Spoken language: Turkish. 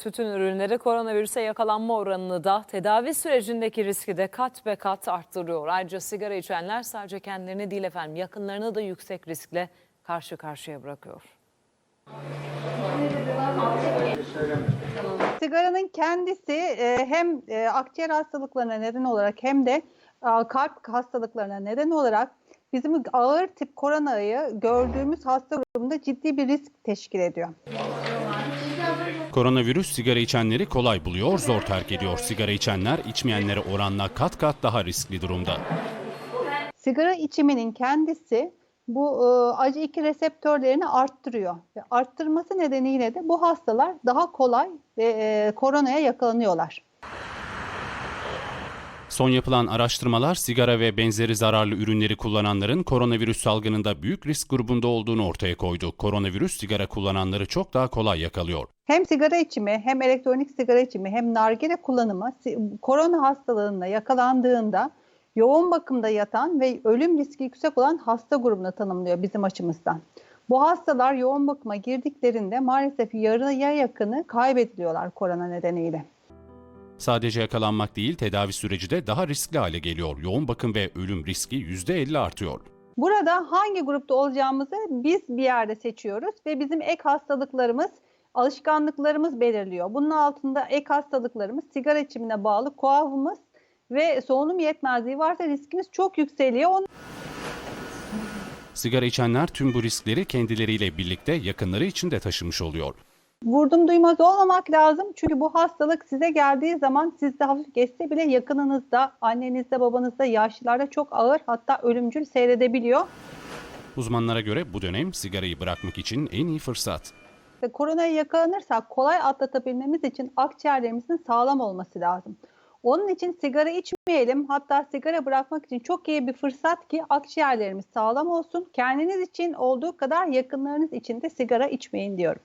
Tütün ürünleri koronavirüse yakalanma oranını da tedavi sürecindeki riski de kat be kat arttırıyor. Ayrıca sigara içenler sadece kendilerini değil efendim yakınlarını da yüksek riskle karşı karşıya bırakıyor. Sigaranın kendisi e, hem e, akciğer hastalıklarına neden olarak hem de e, kalp hastalıklarına neden olarak bizim ağır tip koronayı gördüğümüz hasta grubunda ciddi bir risk teşkil ediyor. Koronavirüs sigara içenleri kolay buluyor, zor terk ediyor. Sigara içenler içmeyenlere oranla kat kat daha riskli durumda. Sigara içiminin kendisi bu e, acı 2 reseptörlerini arttırıyor. Arttırması nedeniyle de bu hastalar daha kolay e, koronaya yakalanıyorlar. Son yapılan araştırmalar sigara ve benzeri zararlı ürünleri kullananların koronavirüs salgınında büyük risk grubunda olduğunu ortaya koydu. Koronavirüs sigara kullananları çok daha kolay yakalıyor. Hem sigara içimi hem elektronik sigara içimi hem nargile kullanımı korona hastalığına yakalandığında yoğun bakımda yatan ve ölüm riski yüksek olan hasta grubuna tanımlıyor bizim açımızdan. Bu hastalar yoğun bakıma girdiklerinde maalesef yarıya yakını kaybediliyorlar korona nedeniyle. Sadece yakalanmak değil, tedavi süreci de daha riskli hale geliyor. Yoğun bakım ve ölüm riski %50 artıyor. Burada hangi grupta olacağımızı biz bir yerde seçiyoruz ve bizim ek hastalıklarımız, alışkanlıklarımız belirliyor. Bunun altında ek hastalıklarımız, sigara içimine bağlı koavımız ve solunum yetmezliği varsa riskimiz çok yükseliyor. Onun Sigara içenler tüm bu riskleri kendileriyle birlikte yakınları için de taşımış oluyor. Vurdum duymaz olmamak lazım. Çünkü bu hastalık size geldiği zaman sizde hafif geçse bile yakınınızda, annenizde, babanızda, yaşlılarda çok ağır hatta ölümcül seyredebiliyor. Uzmanlara göre bu dönem sigarayı bırakmak için en iyi fırsat. Ve koronaya yakalanırsak kolay atlatabilmemiz için akciğerlerimizin sağlam olması lazım. Onun için sigara içmeyelim. Hatta sigara bırakmak için çok iyi bir fırsat ki akciğerlerimiz sağlam olsun. Kendiniz için olduğu kadar yakınlarınız için de sigara içmeyin diyorum.